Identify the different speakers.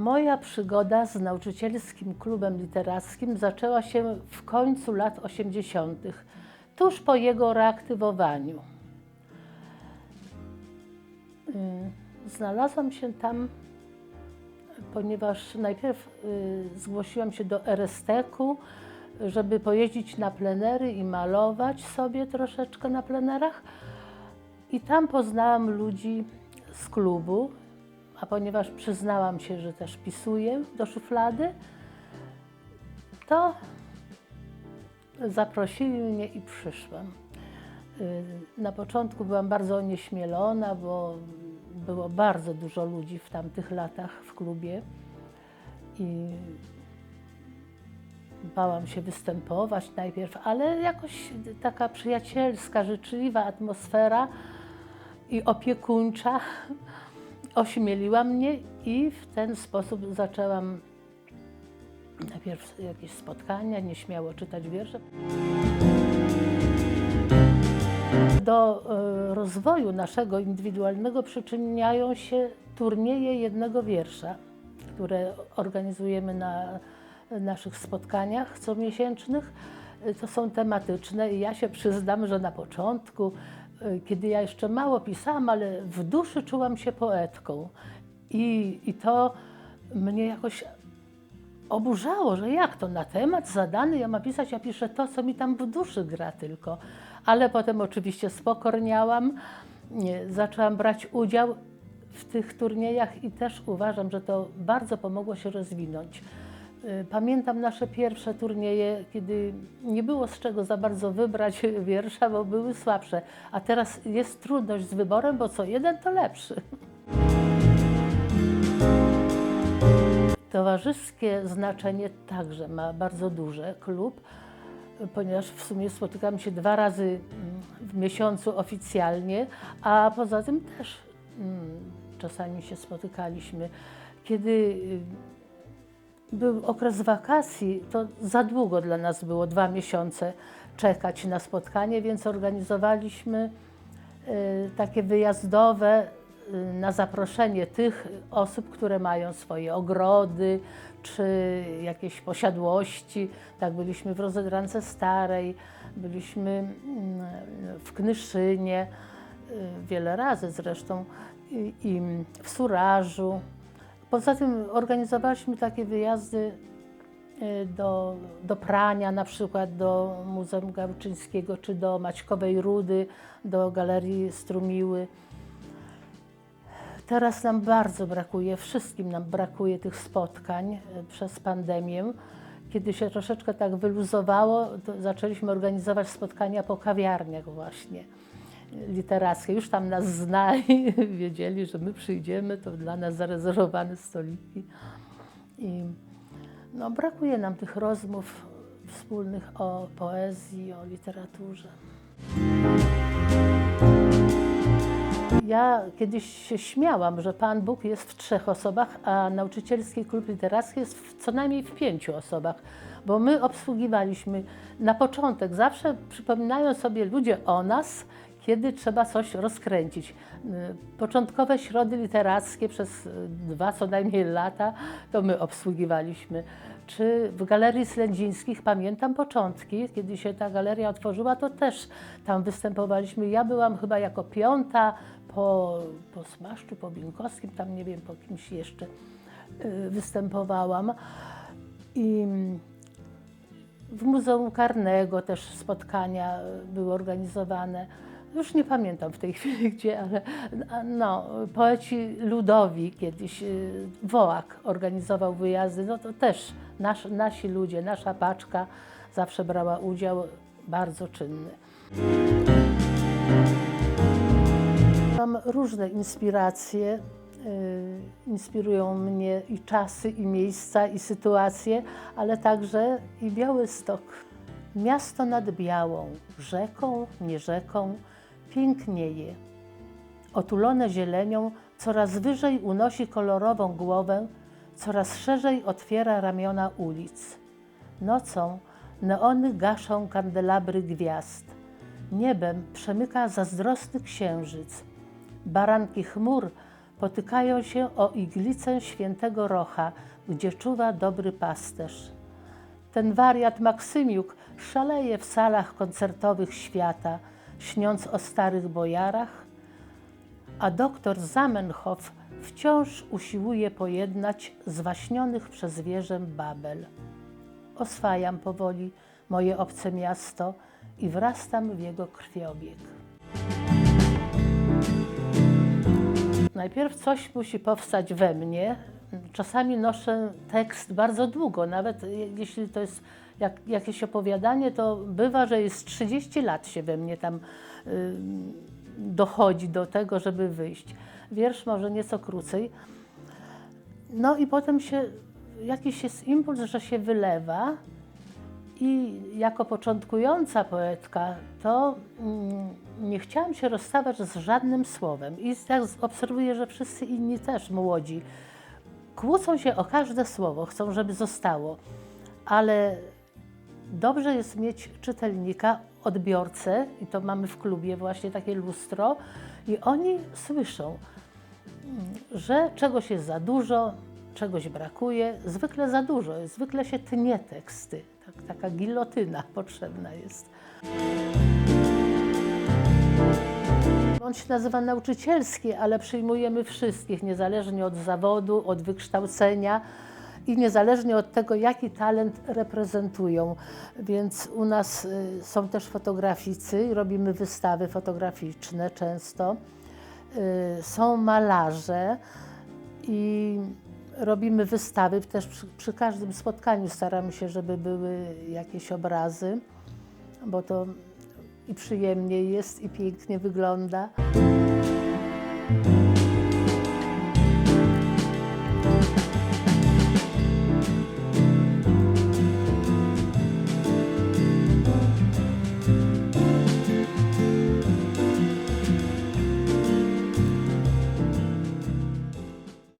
Speaker 1: Moja przygoda z nauczycielskim klubem literackim zaczęła się w końcu lat 80., tuż po jego reaktywowaniu. Y, Znalazłam się tam, ponieważ najpierw y, zgłosiłam się do RSTK-u, żeby pojeździć na plenery i malować sobie troszeczkę na plenerach. I tam poznałam ludzi z klubu, a ponieważ przyznałam się, że też pisuję do szuflady, to zaprosili mnie i przyszłam. Y, Na początku byłam bardzo onieśmielona, bo było bardzo dużo ludzi w tamtych latach w klubie i bałam się występować najpierw, ale jakoś taka przyjacielska, życzliwa atmosfera i opiekuńcza ośmieliła mnie i w ten sposób zaczęłam najpierw jakieś spotkania, nieśmiało czytać wiersze. Do e, rozwoju naszego indywidualnego przyczyniają się turnieje jednego wiersza, które organizujemy na naszych spotkaniach comiesięcznych. To są tematyczne i ja się przyznam, że na początku, kiedy ja jeszcze mało pisałam, ale w duszy czułam się poetką. I, i to mnie jakoś oburzało, że jak to na temat zadany ja mam pisać, ja piszę to, co mi tam w duszy gra tylko. Ale potem oczywiście spokorniałam, zaczęłam brać udział w tych turniejach i też uważam, że to bardzo pomogło się rozwinąć. Y, Pamiętam nasze pierwsze turnieje, kiedy nie było z czego za bardzo wybrać wiersza, bo były słabsze. A teraz jest trudność z wyborem, bo co jeden to lepszy. Towarzyskie znaczenie także ma bardzo duże klub, ponieważ w sumie spotykamy się dwa razy mm, w miesiącu oficjalnie, a poza tym też mm, czasami się spotykaliśmy. Kiedy y, był okres wakacji, to za długo dla nas było dwa miesiące czekać na spotkanie, więc organizowaliśmy y, takie wyjazdowe y, na zaproszenie tych osób, które mają swoje ogrody czy jakieś posiadłości. Tak, byliśmy w Rozegrance Starej, byliśmy mm, w Knyszynie y, wiele razy zresztą i, w Surażu. Poza tym organizowaliśmy takie wyjazdy y, do, do Prania, na przykład do Muzeum Gałczyńskiego, czy do Maćkowej Rudy, do Galerii Strumiły. Teraz nam bardzo brakuje, wszystkim nam brakuje tych spotkań y, przez pandemię. Kiedy się troszeczkę tak wyluzowało, to zaczęliśmy organizować spotkania po kawiarniach właśnie literackie. Już tam nas znali, wiedzieli, że my przyjdziemy, to dla nas zarezerwowane stoliki. I no, brakuje nam tych rozmów wspólnych o poezji, o literaturze. Ja kiedyś się śmiałam, że Pan Bóg jest w trzech osobach, a nauczycielski klub literacki jest w, co najmniej w pięciu osobach, bo my obsługiwaliśmy na początek, zawsze przypominają sobie ludzie o nas, kiedy trzeba coś rozkręcić. Y, Początkowe środy literackie przez y, dwa co najmniej lata to my obsługiwaliśmy. Czy w Galerii Slędzińskich pamiętam początki, kiedy się ta galeria otworzyła, to też tam występowaliśmy. Ja byłam chyba jako piąta po, po Smaszczu, po Binkowskim, tam nie wiem, po kimś jeszcze y, występowałam. I w Muzeum Karnego też spotkania były organizowane. Już nie pamiętam w tej chwili gdzie, ale no, poeci ludowi kiedyś, y, Wołak organizował wyjazdy, no to też nasz, nasi ludzie, nasza paczka zawsze brała udział bardzo czynny. Mam różne inspiracje. y, Inspirują mnie i czasy, i miejsca, i sytuacje, ale także i Białystok. Miasto nad Białą, rzeką, nie rzeką, pięknieje. Otulone zielenią, coraz wyżej unosi kolorową głowę, coraz szerzej otwiera ramiona ulic. Nocą neony gaszą kandelabry gwiazd. Niebem przemyka zazdrosny księżyc. Baranki chmur potykają się o iglicę świętego Rocha, gdzie czuwa dobry pasterz. Ten wariat Maksymiuk szaleje w salach koncertowych świata, śniąc o starych bojarach, a doktor Zamenhof wciąż usiłuje pojednać zwaśnionych przez wieżę Babel. Oswajam powoli moje obce miasto i wrastam w jego krwiobieg. Najpierw coś musi powstać we mnie. Czasami noszę tekst bardzo długo, nawet jeśli to jest jak, jakieś opowiadanie, to bywa, że jest 30 lat się we mnie tam y, dochodzi do tego, żeby wyjść. Wiersz może nieco krócej. No i potem się jakiś jest impuls, że się wylewa. I jako początkująca poetka, to mm, nie chciałam się rozstawać z żadnym słowem. I tak obserwuję, że wszyscy inni też, młodzi, kłócą się o każde słowo, chcą, żeby zostało. Ale dobrze jest mieć czytelnika, odbiorcę, i to mamy w klubie właśnie takie lustro, i oni słyszą, że czegoś jest za dużo, czegoś brakuje, zwykle za dużo, zwykle się tnie teksty. Tak, taka gilotyna potrzebna jest. On się nazywa nauczycielski, ale przyjmujemy wszystkich, niezależnie od zawodu, od wykształcenia i niezależnie od tego, jaki talent reprezentują. Więc u nas y, są też fotograficy, robimy wystawy fotograficzne często. Y, Są malarze i robimy wystawy. Też przy, przy każdym spotkaniu staramy się, żeby były jakieś obrazy, bo to i przyjemniej jest, i pięknie wygląda.